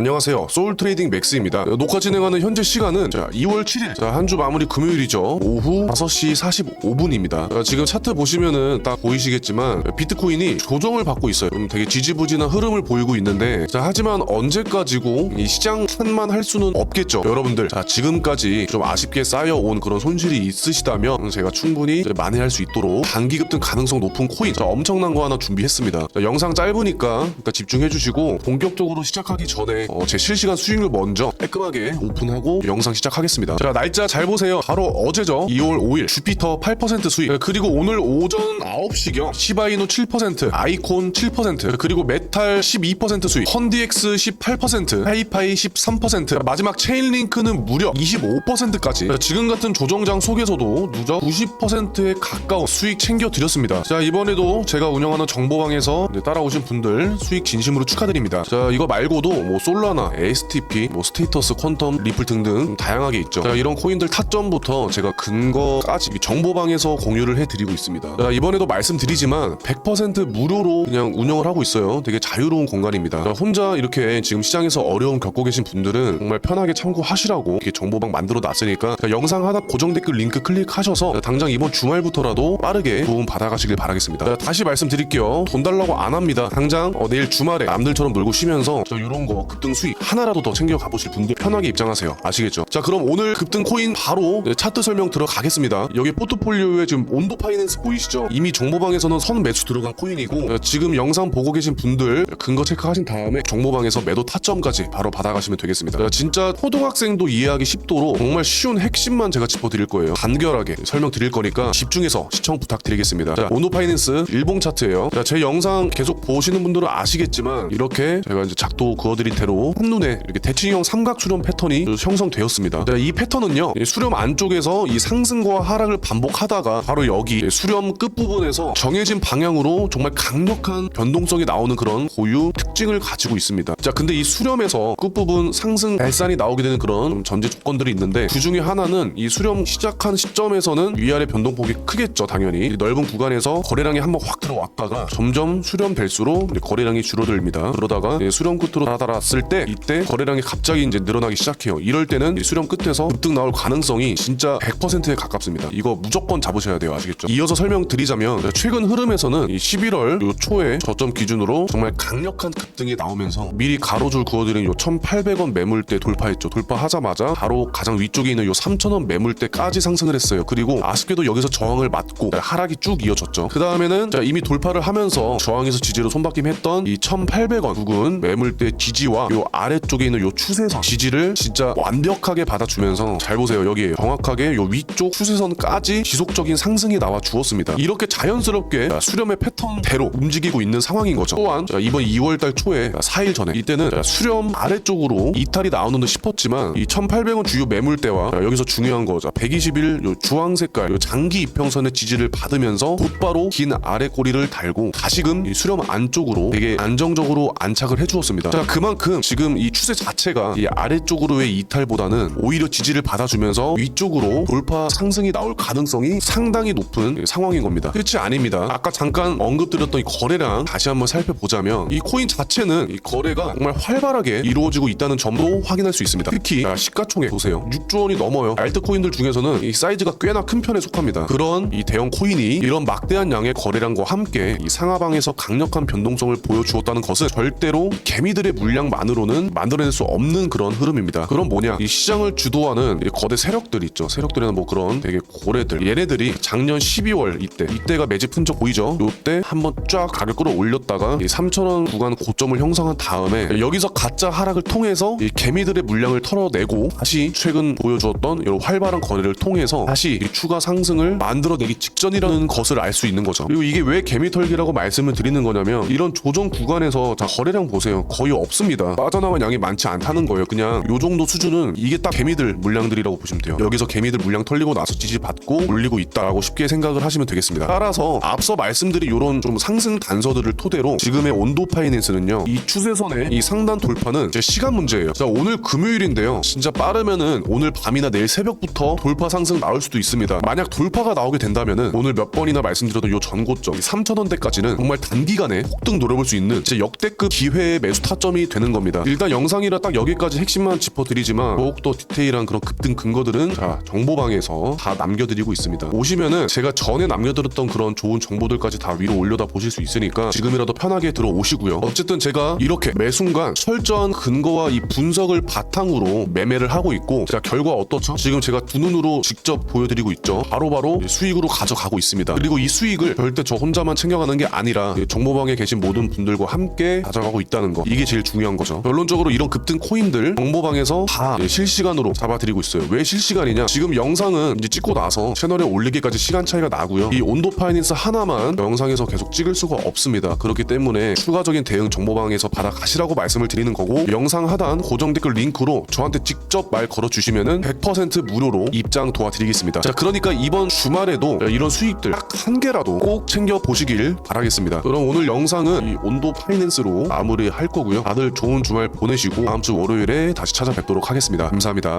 안녕하세요. 소울 트레이딩 맥스입니다. 녹화 진행하는 현재 시간은 자, 2월 7일. 한주 마무리 금요일이죠. 오후 5시 45분입니다. 지금 차트 보시면은 딱 보이시겠지만 비트코인이 조정을 받고 있어요. 음, 되게 지지부진한 흐름을 보이고 있는데 자, 하지만 언제까지고 이 시장 탓만 할 수는 없겠죠. 여러분들 자, 지금까지 좀 아쉽게 쌓여온 그런 손실이 있으시다면 제가 충분히 만회할 수 있도록 단기 급등 가능성 높은 코인 자, 엄청난 거 하나 준비했습니다. 자, 영상 짧으니까 집중해 주시고 본격적으로 시작하기 전에 어, 제 실시간 수익률 먼저 깔끔하게 오픈하고 영상 시작하겠습니다. 자 날짜 잘 보세요. 바로 어제죠. 2월 5일 주피터 8% 수익 그리고 오늘 오전 9시경 시바이노 7% 아이콘 7% 그리고 메탈 12% 수익 헌디엑스 18% 하이파이 13% 마지막 체인링크는 무려 25%까지 지금 같은 조정장 속에서도 누적 90%에 가까운 수익 챙겨 드렸습니다. 자 이번에도 제가 운영하는 정보방에서 따라오신 분들 수익 진심으로 축하드립니다. 자 이거 말고도 뭐 솔라나, STP, 뭐 스테이터스, 퀀텀, 리플 등등 다양하게 있죠. 자 이런 코인들 타점부터 제가 근거까지 이 정보방에서 공유를 해드리고 있습니다. 자 이번에도 말씀드리지만 100% 무료로 그냥 운영을 하고 있어요. 되게 자유로운 공간입니다. 자, 혼자 이렇게 지금 시장에서 어려움 겪고 계신 분들은 정말 편하게 참고하시라고 이렇게 정보방 만들어 놨으니까 자, 영상 하나 고정 댓글 링크 클릭하셔서 자, 당장 이번 주말부터라도 빠르게 도움 받아가시길 바라겠습니다. 자, 다시 말씀드릴게요. 돈 달라고 안 합니다. 당장 어, 내일 주말에 남들처럼 놀고 쉬면서 저 이런 거 급등 수익 하나라도 더 챙겨 가보실 분들 편하게 입장하세요. 아시겠죠? 자 그럼 오늘 급등 코인 바로 네, 차트 설명 들어가겠습니다. 여기 포트폴리오에 지금 온도 파이낸스 보이시죠? 이미 정보방에서는 선 매수 들어간 코인이고 어, 지금 영상 보고 계신 분들 근거 체크하신 다음에 정보방에서 매도 타점까지 바로 받아가시면 되겠습니다. 자, 진짜 초등학생도 이해하기 쉽도록 정말 쉬운 핵심만 제가 짚어드릴 거예요. 간결하게 설명드릴 거니까 집중해서 시청 부탁드리겠습니다. 자, 온도 파이낸스 일봉 차트예요. 자, 제 영상 계속 보시는 분들은 아시겠지만 이렇게 제가 이제 작도 그어드린 대로 한눈에 이렇게 대칭형 삼각 수렴 패턴이 형성되었습니다. 자, 이 패턴은요 이 수렴 안쪽에서 이 상승과 하락을 반복하다가 바로 여기 수렴 끝 부분에서 정해진 방향으로 정말 강력한 변동성이 나오는 그런 고유 특징을 가지고 있습니다. 자, 근데 이 수렴에서 끝 부분 상승 발산이 나오게 되는 그런 좀 전제 조건들이 있는데 그 중에 하나는 이 수렴 시작한 시점에서는 위아래 변동폭이 크겠죠, 당연히 이 넓은 구간에서 거래량이 한번 확 들어왔다가 점점 수렴 될수록 이제 거래량이 줄어들입니다. 그러다가 수렴 끝으로 달아달 았을 때 이때 거래량이 갑자기 이제 늘어나기 시작해요. 이럴 때는 이 수렴 끝에서 급등 나올 가능성이 진짜 100%에 가깝습니다. 이거 무조건 잡으셔야 돼요, 아시겠죠? 이어서 설명드리자면 최근 흐름에서는 이 11월 요 초에 저점 기준으로 정말 강력한 급등이 나오면서 미리 가로줄 그어드린 요 1,800원 매물대 돌파했죠. 돌파하자마자 바로 가장 위쪽에 있는 요 3,000원 매물대까지 상승을 했어요. 그리고 아쉽게도 여기서 저항을 맞고 하락이 쭉 이어졌죠. 그 다음에는 이미 돌파를 하면서 저항에서 지지로 손바뀜 했던 이 1,800원 부근 매물대 지지 와 요 아래쪽에 있는 요 추세선 지지를 진짜 완벽하게 받아주면서 잘 보세요. 여기 정확하게 요 위쪽 추세선까지 지속적인 상승이 나와 주었습니다. 이렇게 자연스럽게 수렴의 패턴대로 움직이고 있는 상황인 거죠. 또한 이번 2월달 초에 4일 전에 이때는 수렴 아래쪽으로 이탈이 나오는 듯 싶었지만 이 1,800원 주요 매물대와 여기서 중요한 거죠. 120일 요 주황 색깔 요 장기 이평선의 지지를 받으면서 곧바로 긴 아래 꼬리를 달고 다시금 이 수렴 안쪽으로 되게 안정적으로 안착을 해주었습니다. 자 그만큼 지금 이 추세 자체가 이 아래쪽으로의 이탈보다는 오히려 지지를 받아주면서 위쪽으로 돌파 상승이 나올 가능성이 상당히 높은 상황인 겁니다. 끝이 아닙니다. 아까 잠깐 언급드렸던 이 거래량 다시 한번 살펴보자면 이 코인 자체는 이 거래가 정말 활발하게 이루어지고 있다는 점도 확인할 수 있습니다. 특히 자, 시가총액 보세요. 6조 원이 넘어요. 알트코인들 중에서는 이 사이즈가 꽤나 큰 편에 속합니다. 그런 이 대형 코인이 이런 막대한 양의 거래량과 함께 이 상하방에서 강력한 변동성을 보여주었다는 것은 절대로 개미들의 물량 만으로는 만들어낼 수 없는 그런 흐름입니다. 그럼 뭐냐? 이 시장을 주도하는 이 거대 세력들 있죠. 세력들이나 뭐 그런 되게 고래들. 얘네들이 작년 12월 이때 이때가 매집 흔적 보이죠? 요때 한번 쫙 가격 끌어올렸다가 이 3,000원 구간 고점을 형성한 다음에 여기서 가짜 하락을 통해서 이 개미들의 물량을 털어내고 다시 최근 보여주었던 이런 활발한 거래를 통해서 다시 이 추가 상승을 만들어내기 직전이라는 것을 알 수 있는 거죠. 그리고 이게 왜 개미털기라고 말씀을 드리는 거냐면 이런 조정 구간에서 자 거래량 보세요. 거의 없습니다. 빠져나간 양이 많지 않다는 거예요. 그냥 요 정도 수준은 이게 딱 개미들 물량들이라고 보시면 돼요. 여기서 개미들 물량 털리고 나서 지지 받고 올리고 있다라고 쉽게 생각을 하시면 되겠습니다. 따라서 앞서 말씀드린 이런 좀 상승 단서들을 토대로 지금의 온도 파이낸스는요. 이 추세선의 이 상단 돌파는 이제 시간 문제예요. 자 오늘 금요일인데요. 진짜 빠르면은 오늘 밤이나 내일 새벽부터 돌파 상승 나올 수도 있습니다. 만약 돌파가 나오게 된다면은 오늘 몇 번이나 말씀드렸던 요 전고점 3,000원대까지는 정말 단기간에 폭등 노려볼 수 있는 진짜 역대급 기회의 매수 타점이 되는 겁니다. 겁니다. 일단 영상이라 딱 여기까지 핵심만 짚어드리지만 더욱더 디테일한 그런 급등 근거들은 자 정보방에서 다 남겨드리고 있습니다. 오시면은 제가 전에 남겨드렸던 그런 좋은 정보들까지 다 위로 올려다 보실 수 있으니까 지금이라도 편하게 들어오시고요. 어쨌든 제가 이렇게 매 순간 철저한 근거와 이 분석을 바탕으로 매매를 하고 있고 자 결과 어떻죠? 지금 제가 두 눈으로 직접 보여드리고 있죠. 바로바로 수익으로 가져가고 있습니다. 그리고 이 수익을 절대 저 혼자만 챙겨가는 게 아니라 정보방에 계신 모든 분들과 함께 가져가고 있다는 거 이게 제일 중요한 거죠. 결론적으로 이런 급등 코인들 정보방에서 다 실시간으로 잡아드리고 있어요. 왜 실시간이냐? 지금 영상은 이제 찍고 나서 채널에 올리기까지 시간 차이가 나고요. 이 온도 파이낸스 하나만 영상에서 계속 찍을 수가 없습니다. 그렇기 때문에 추가적인 대응 정보방에서 받아가시라고 말씀을 드리는 거고 영상 하단 고정 댓글 링크로 저한테 직접 말 걸어주시면은 100% 무료로 입장 도와드리겠습니다. 자, 그러니까 이번 주말에도 이런 수익들 딱 한 개라도 꼭 챙겨 보시길 바라겠습니다. 그럼 오늘 영상은 이 온도 파이낸스로 마무리할 거고요. 다들 좋은 주말 보내시고 다음 주 월요일에 다시 찾아뵙도록 하겠습니다. 감사합니다.